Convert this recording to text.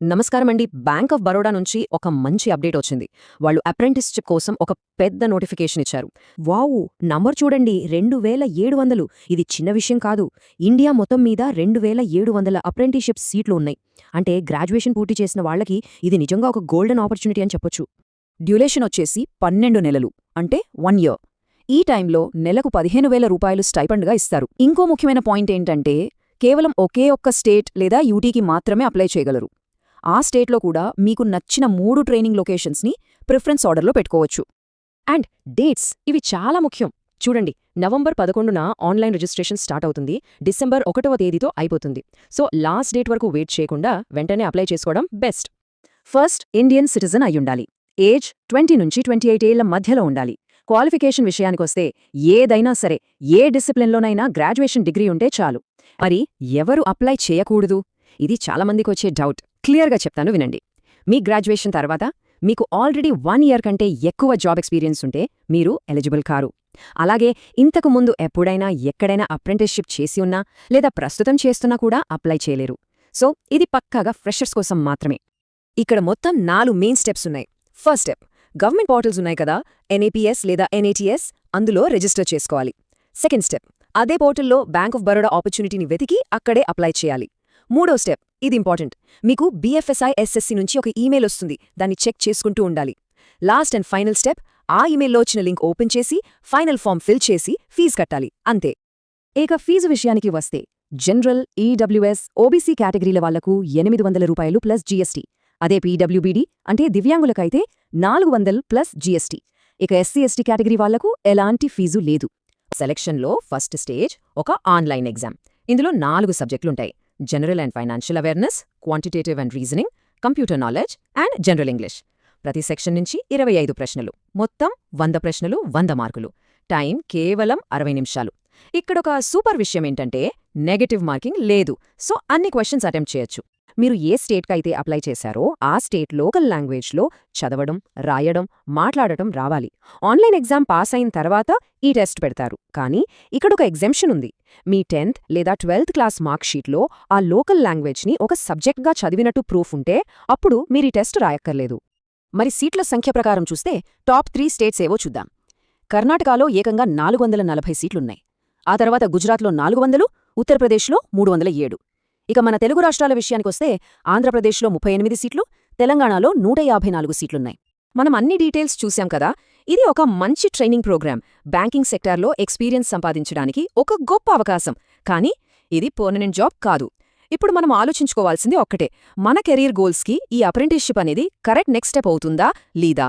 నమస్కారం అండి bank of Baroda నుంచి ఒక మంచి అప్డేట్ వచ్చింది. వాళ్ళు అప్రెంటిస్షిప్ కోసం ఒక పెద్ద నోటిఫికేషన్ ఇచ్చారు. వావు! నంబర్ చూడండి. రెండు వేల ఏడు వందలు. ఇది చిన్న విషయం కాదు. ఇండియా మొత్తం మీద రెండు వేల ఏడు వందల అప్రెంటిస్షిప్ సీట్లు ఉన్నాయి. అంటే గ్రాడ్యుయేషన్ పూర్తి చేసిన వాళ్ళకి ఇది నిజంగా ఒక గోల్డెన్ ఆపర్చునిటీ అని చెప్పొచ్చు. డ్యూరేషన్ వచ్చేసి పన్నెండు నెలలు. అంటే వన్ ఇయర్. ఈ టైంలో నెలకు పదిహేను వేల రూపాయలు స్టైపండ్గా ఇస్తారు. ఇంకో ముఖ్యమైన పాయింట్ ఏంటంటే కేవలం ఒకే ఒక్క స్టేట్ లేదా యూటీకి మాత్రమే అప్లై చేయగలరు. ఆ స్టేట్లో కూడా మీకు నచ్చిన మూడు ట్రైనింగ్ లొకేషన్స్ని ప్రిఫరెన్స్ ఆర్డర్లో పెట్టుకోవచ్చు. అండ్ డేట్స్ ఇవి చాలా ముఖ్యం. చూడండి నవంబర్ పదకొండున ఆన్లైన్ రిజిస్ట్రేషన్ స్టార్ట్ అవుతుంది. డిసెంబర్ ఒకటవ తేదీతో అయిపోతుంది. సో లాస్ట్ డేట్ వరకు వెయిట్ చేయకుండా వెంటనే అప్లై చేసుకోవడం బెస్ట్. ఫస్ట్ ఇండియన్ సిటిజన్ అయ్యుండాలి ఏజ్ ట్వంటీ నుంచి ట్వంటీ ఎయిట్ ఏళ్ళ మధ్యలో ఉండాలి. క్వాలిఫికేషన్ విషయానికొస్తే ఏదైనా సరే ఏ డిసిప్లిన్లోనైనా గ్రాడ్యుయేషన్ డిగ్రీ ఉంటే చాలు. మరి ఎవరు అప్లై చేయకూడదు? ఇది చాలామందికి వచ్చే డౌట్. క్లియర్గా చెప్తాను వినండి. మీ గ్రాడ్యుయేషన్ తర్వాత మీకు ఆల్రెడీ వన్ ఇయర్ కంటే ఎక్కువ జాబ్ ఎక్స్పీరియన్స్ ఉంటే మీరు ఎలిజిబుల్ కారు. అలాగే ఇంతకు ముందు ఎప్పుడైనా ఎక్కడైనా అప్రెంటిస్షిప్ చేసి ఉన్నా లేదా ప్రస్తుతం చేస్తున్నా కూడా అప్లై చేయలేరు. సో ఇది పక్కాగా ఫ్రెషర్స్ కోసం మాత్రమే. ఇక్కడ మొత్తం నాలుగు మెయిన్ స్టెప్స్ ఉన్నాయి. ఫస్ట్ స్టెప్ గవర్నమెంట్ పోర్టల్స్ ఉన్నాయి కదా ఎన్ఏపీఎస్ లేదా ఎన్ఏటీఎస్ అందులో రిజిస్టర్ చేసుకోవాలి. సెకండ్ స్టెప్ అదే పోర్టల్లో బ్యాంక్ ఆఫ్ బరోడా ఆపర్చునిటీని వెతికి అక్కడే అప్లై చేయాలి. మూడో స్టెప్. ఇది ఇంపార్టెంట్. మీకు బీఎఫ్ఎస్ఐ ఎస్ఎస్సి నుంచి ఒక ఈమెయిల్ వస్తుంది. దాన్ని చెక్ చేసుకుంటూ ఉండాలి. Last and final step. ఆ ఈమెయిల్లో వచ్చిన లింక్ ఓపెన్ చేసి ఫైనల్ ఫామ్ ఫిల్ చేసి ఫీజు కట్టాలి. అంతే. ఇక ఫీజు విషయానికి వస్తే జనరల్ ఈడబ్ల్యూఎస్ ఓబీసీ కేటగిరీల వాళ్ళకు ఎనిమిది వందల రూపాయలు ప్లస్ జీఎస్టీ అదే పీడబ్ల్యూబీడీ అంటే దివ్యాంగులకైతే నాలుగు వందలు ప్లస్ జీఎస్టీ ఇక ఎస్సీ ఎస్టీ కేటగిరీ వాళ్ళకు ఎలాంటి ఫీజు లేదు. సెలక్షన్లో ఫస్ట్ స్టేజ్ ఒక ఆన్లైన్ ఎగ్జామ్. ఇందులో నాలుగు సబ్జెక్టులుంటాయి. General and financial awareness quantitative and reasoning computer knowledge and general English ప్రతి సెక్షన్ నుంచి ఇరవై ఐదు ప్రశ్నలు. మొత్తం వంద ప్రశ్నలు వంద మార్కులు. టైం కేవలం అరవై నిమిషాలు. ఇక్కడొక సూపర్ విషయం ఏంటంటే నెగటివ్ మార్కింగ్ లేదు. సో అన్ని క్వశ్చన్స్ అటెంప్ట్ చేయొచ్చు. మీరు ఏ స్టేట్కైతే అప్లై చేశారో ఆ స్టేట్ లోకల్ లాంగ్వేజ్లో చదవడం రాయడం మాట్లాడటం రావాలి. ఆన్లైన్ ఎగ్జామ్ పాస్ అయిన తర్వాత ఈ టెస్ట్ పెడతారు. కానీ ఇక్కడొక ఎగ్జెంప్షన్ ఉంది. మీ టెన్త్ లేదా ట్వెల్త్ క్లాస్ మార్క్షీట్లో ఆ లోకల్ లాంగ్వేజ్ని ఒక సబ్జెక్ట్గా చదివినట్టు ప్రూఫ్ ఉంటే అప్పుడు మీరీ టెస్ట్ రాయక్కర్లేదు. మరి సీట్ల సంఖ్య ప్రకారం చూస్తే టాప్ త్రీ స్టేట్స్ ఏవో చూద్దాం. కర్ణాటకలో ఏకంగా నాలుగు వందల నలభై సీట్లున్నాయి. ఆ తర్వాత గుజరాత్లో నాలుగు వందలు ఉత్తరప్రదేశ్లో మూడు వందల ఏడు. ఇక మన తెలుగు రాష్ట్రాల విషయానికొస్తే ఆంధ్రప్రదేశ్లో ముప్పై ఎనిమిది సీట్లు తెలంగాణలో నూట యాభై నాలుగు సీట్లున్నాయి. మనం అన్ని డీటెయిల్స్ చూశాం కదా ఇది ఒక మంచి ట్రైనింగ్ ప్రోగ్రాం బ్యాంకింగ్ సెక్టార్లో ఎక్స్పీరియన్స్ సంపాదించడానికి ఒక గొప్ప అవకాశం. కానీ ఇది పర్మనెంట్ జాబ్ కాదు. ఇప్పుడు మనం ఆలోచించుకోవాల్సింది ఒక్కటే. మన కెరీర్ గోల్స్కి ఈ అప్రెంటిస్షిప్ అనేది కరెక్ట్ నెక్స్ట్ స్టెప్ అవుతుందా లేదా?